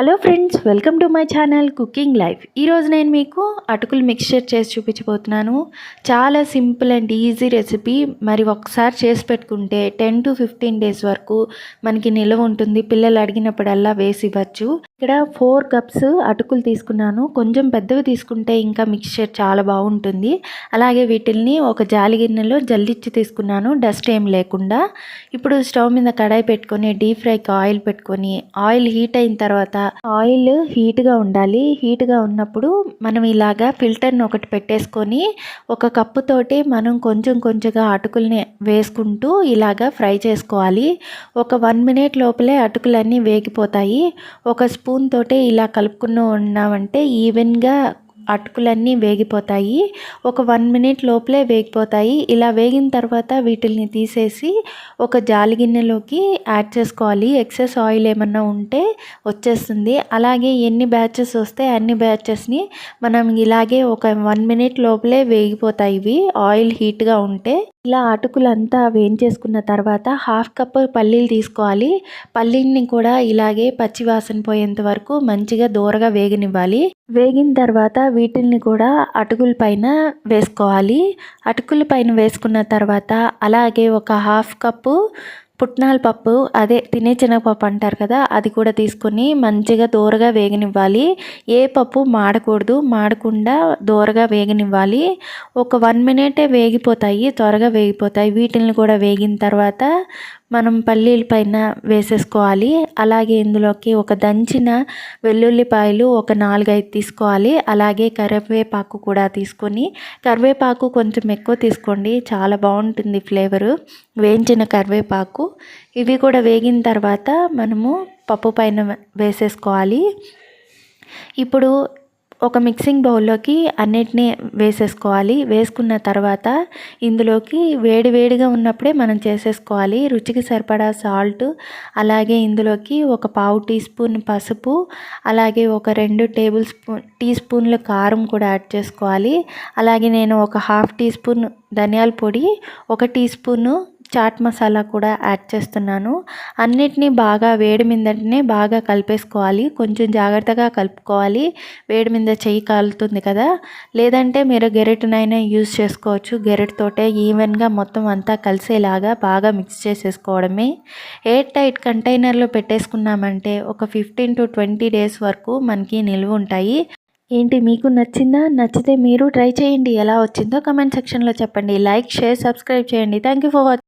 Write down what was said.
Hello friends welcome to my channel cooking life ఈరోజు నేను మీకు అటుకులు మిక్స్చర్ చేసి చూపించబోతున్నాను. చాలా సింపుల్ అండ్ ఈజీ రెసిపీ మరి ఒకసారి చేసి పెట్టుకుంటే టెన్ టు ఫిఫ్టీన్ డేస్ వరకు మనకి నిల్వ ఉంటుంది. పిల్లలు అడిగినప్పుడల్లా వేసి ఇవ్వచ్చు. ఇక్కడ ఫోర్ కప్స్ అటుకులు తీసుకున్నాను. కొంచెం పెద్దవి తీసుకుంటే ఇంకా మిక్స్చర్ చాలా బాగుంటుంది. అలాగే వీటిల్ని ఒక జాలి గిన్నెలో జల్లిచ్చి తీసుకున్నాను. డస్ట్ ఏం లేకుండా. ఇప్పుడు స్టవ్ మీద కడాయి పెట్టుకొని డీప్ ఫ్రైకి ఆయిల్ పెట్టుకొని ఆయిల్ హీట్ అయిన తర్వాత ఆయిల్ హీట్గా ఉండాలి. హీట్గా ఉన్నప్పుడు మనం ఇలాగా ఫిల్టర్ని ఒకటి పెట్టేసుకొని ఒక కప్పుతోటి మనం కొంచెం కొంచెంగా అటుకుల్ని వేసుకుంటూ ఇలాగా ఫ్రై చేసుకోవాలి. ఒక వన్ మినిట్ లోపలే అటుకులన్నీ వేగిపోతాయి. ఒక స్పూన్ తోటే ఇలా కలుపుకుని ఉన్నామంటే ఈవెన్గా అటుకులన్నీ వేగిపోతాయి. ఒక వన్ మినిట్ లోపలే వేగిపోతాయి. ఇలా వేగిన తర్వాత వీటిల్ని తీసేసి ఒక జాలి గిన్నెలోకి యాడ్ చేసుకోవాలి. ఎక్సెస్ ఆయిల్ ఏమన్నా ఉంటే వచ్చేస్తుంది. అలాగే ఎన్ని బ్యాచెస్ వస్తే అన్ని బ్యాచెస్ని మనం ఇలాగే ఒక వన్ మినిట్ లోపలే వేగిపోతాయి. ఇవి ఆయిల్ హీట్గా ఉంటే ఇలా అటుకులంతా వేయించేసుకున్న తర్వాత హాఫ్ కప్ పల్లీలు తీసుకోవాలి. పల్లీని కూడా ఇలాగే పచ్చివాసన పోయేంత వరకు మంచిగా దూరగా వేగనివ్వాలి. వేగిన తర్వాత వీటిల్ని కూడా అటుకుల పైన వేసుకోవాలి. అటుకుల పైన వేసుకున్న తర్వాత అలాగే ఒక హాఫ్ కప్పు పుట్నాల పప్పు అదే తినే శనగపప్పు అంటారు కదా అది కూడా తీసుకొని మంచిగా దూరగా వేగనివ్వాలి. ఏ పప్పు మాడకూడదు మాడకుండా దూరగా వేగనివ్వాలి. ఒక వన్ మినిటే వేగిపోతాయి త్వరగా వేగిపోతాయి. వీటిని కూడా వేగిన తర్వాత మనం పల్లీల పైన వేసేసుకోవాలి. అలాగే ఇందులోకి ఒక దంచిన వెల్లుల్లిపాయలు ఒక నాలుగైదు తీసుకోవాలి. అలాగే కరివేపాకు కూడా తీసుకొని కరివేపాకు కొంచెం ఎక్కువ తీసుకోండి చాలా బాగుంటుంది ఫ్లేవరు. వేయించిన కరివేపాకు ఇవి కూడా వేగిన తర్వాత మనము పప్పు పైన వేసేసుకోవాలి. ఇప్పుడు ఒక మిక్సింగ్ బౌల్లోకి అన్నిటినీ వేసేసుకోవాలి. వేసుకున్న తర్వాత ఇందులోకి వేడి వేడిగా ఉన్నప్పుడే మనం చేసేసుకోవాలి. రుచికి సరిపడా సాల్ట్ అలాగే ఇందులోకి ఒక పావు టీ స్పూన్ పసుపు అలాగే ఒక రెండు టేబుల్ స్పూన్ టీ స్పూన్ల కారం కూడా యాడ్ చేసుకోవాలి. అలాగే నేను ఒక హాఫ్ టీ స్పూన్ ధనియాల పొడి ఒక టీ స్పూను చాట్ మసాలా కూడా యాడ్ చేస్తున్నాను. అన్నిటినీ బాగా వేడి మీదనే బాగా కలిపేసుకోవాలి. కొంచెం జాగ్రత్తగా కలుపుకోవాలి. వేడి మీద చెయ్యి కాలుతుంది కదా. లేదంటే మీరు గెరెట్నైనా యూజ్ చేసుకోవచ్చు. గెరెట్తోటే ఈవెన్గా మొత్తం అంతా కలిసేలాగా బాగా మిక్స్ చేసేసుకోవడమే. ఎయిర్ టైట్ కంటైనర్లో పెట్టేసుకున్నామంటే ఒక ఫిఫ్టీన్ టు ట్వంటీ డేస్ వరకు మనకి నిల్వ ఉంటాయి. ఏంటి మీకు నచ్చిందా? నచ్చితే మీరు ట్రై చేయండి. ఎలా వచ్చిందో కమెంట్ సెక్షన్లో చెప్పండి. లైక్ షేర్ సబ్స్క్రైబ్ చేయండి. Thank you for watching